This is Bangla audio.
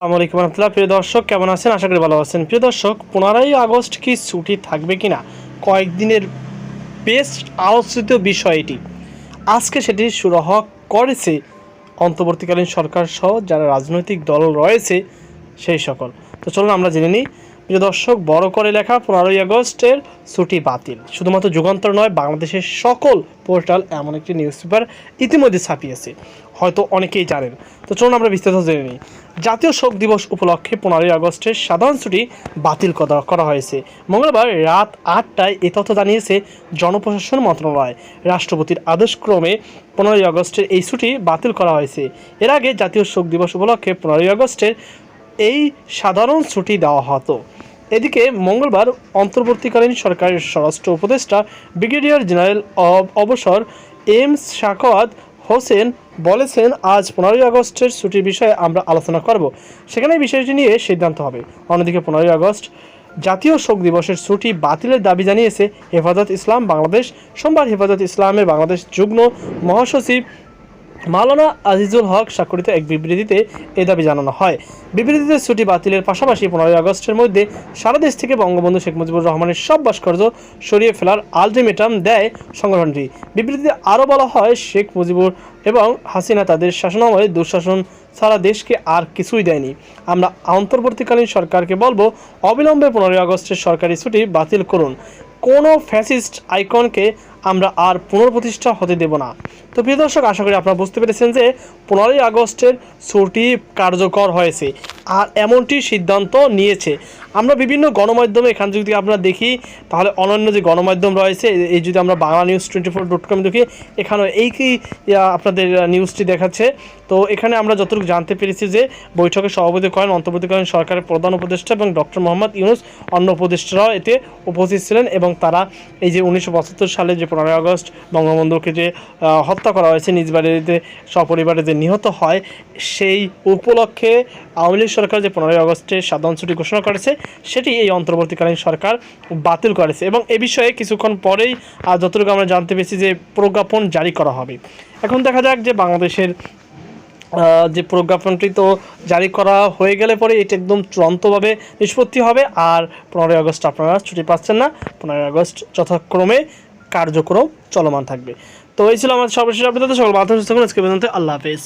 আসসালামু আলাইকুম রহমতুল্লাহ। প্রিয় দর্শক, কেমন আছেন? আশা করি ভালো আছেন। প্রিয় দর্শক, পনেরোই আগস্ট কি ছুটি থাকবে কিনা? কয়েকদিনের বেস্ট আলোচিত বিষয় এটি। আজকে সেটি সুরাহ করেছে অন্তর্বর্তীকালীন সরকার সহ যারা রাজনৈতিক দল রয়েছে, সেই সকল। তো চলুন আমরা জেনে নিই প্রিয় দর্শক, বড় করে লেখা পনেরোই আগস্টের ছুটি বাতিল। শুধুমাত্র যুগান্তর নয়, বাংলাদেশের সকল পোর্টাল এমন একটি নিউজ পেপার ইতিমধ্যে ছাপিয়েছে। হয়তো অনেকেই জানেন। তো চলুন আমরা বিস্তারিত জেনে নিই। জাতীয় শোক দিবস উপলক্ষে পনেরোই আগস্টের সাধারণ ছুটি বাতিল করা হয়েছে। মঙ্গলবার রাত আটটায় এ তথ্য জানিয়েছে জনপ্রশাসন মন্ত্রণালয়। রাষ্ট্রপতির আদেশক্রমে পনেরোই আগস্টের এই ছুটি বাতিল করা হয়েছে। এর আগে জাতীয় শোক দিবস উপলক্ষে পনেরোই আগস্টের এই সাধারণ ছুটি দেওয়া হতো। এদিকে মঙ্গলবার অন্তর্বর্তীকালীন সরকারের স্বরাষ্ট্র উপদেষ্টা ব্রিগেডিয়ার জেনারেল অব অবসর এম শাকওয়াত হোসেন বলেছেন, আজ পনেরোই আগস্টের ছুটির বিষয়ে আমরা আলোচনা করব। সেখানে বিষয়টি নিয়ে সিদ্ধান্ত হবে। অন্যদিকে পনেরোই আগস্ট জাতীয় শোক দিবসের ছুটি বাতিলের দাবি জানিয়েছে হেফাজত ইসলাম বাংলাদেশ। সোমবার হেফাজত ইসলামের বাংলাদেশ যুগ্ম মহাসচিব মাওলানা আজিজুল হক স্বাক্ষরিত এক বিবৃতিতে এ দাবি জানানো হয়। বিবৃতিতে ছুটি বাতিলের পাশাপাশি পনেরোই আগস্টের মধ্যে সারা দেশ থেকে বঙ্গবন্ধু শেখ মুজিবুর রহমানের সব ভাস্কর্য সরিয়ে ফেলার আলটিমেটাম দেয় সংগঠনটি। বিবৃতিতে আরও বলা হয়, শেখ মুজিবুর এবং হাসিনা তাদের শাসনামলে দুঃশাসন সারা দেশকে আর কিছুই দেয়নি। আমরা অন্তর্বর্তীকালীন সরকারকে বলব, অবিলম্বে পনেরোই আগস্টের সরকারি ছুটি বাতিল করুন। কোনো ফ্যাসিস্ট আইকনকে আমরা আর পুনর্প্রতিষ্ঠা হতে দেব না। তো প্রিয় দর্শক, আশা করি আপনারা বুঝতে পেরেছেন যে পনেরোই আগস্টের ছুটি কার্যকর হয়েছে আর এমনটি সিদ্ধান্ত নিয়েছে। আমরা বিভিন্ন গণমাধ্যমে এখান যদি আমরা দেখি, তাহলে অন্যান্য যে গণমাধ্যম রয়েছে এই যদি আমরা Bangla news twenty four dot com দেখি এখানে এই কি আপনাদের নিউজটি দেখাচ্ছে। তো এখানে আমরা যতটুকু জানতে পেরেছি যে, বৈঠকে সভাপতি করেন অন্তর্বর্তীকালীন সরকারের প্রধান উপদেষ্টা এবং ডক্টর মোহাম্মদ ইউনুস, অন্য উপদেষ্টারাও এতে উপস্থিত ছিলেন এবং তারা এই যে উনিশশো পঁচাত্তর সালে যে পনেরোই আগস্ট বঙ্গবন্ধুকে যে হত্যা করা হয়েছে, নিজ বাড়িতে সপরিবারে যে নিহত হয়, সেই উপলক্ষে আওয়ামী লীগ সরকার যে পনেরোই আগস্টে সাধারণ ছুটি ঘোষণা করেছে সেটি এই অন্তর্বর্তীকালীন সরকার বাতিল করেছে এবং এ বিষয়ে কিছুক্ষণ পরেই যতটুকু আমরা জানতে পেরেছি যে প্রজ্ঞাপন জারি করা হবে। এখন দেখা যাক যে বাংলাদেশের যে প্রজ্ঞাপনটি তো জারি করা হয়ে গেলে পরে এটি একদম চূড়ান্তভাবে নিষ্পত্তি হবে। আর পনেরোই আগস্ট আপনারা ছুটি পাচ্ছেন না। পনেরোই আগস্ট যথাক্রমে কার্যক্রম চলমান থাকবে। তো এই ছিল আমাদের সর্বশেষ আপডেট। সকল বাধা সুস্থ আজকে পর্যন্ত আল্লাহ হাফেজ।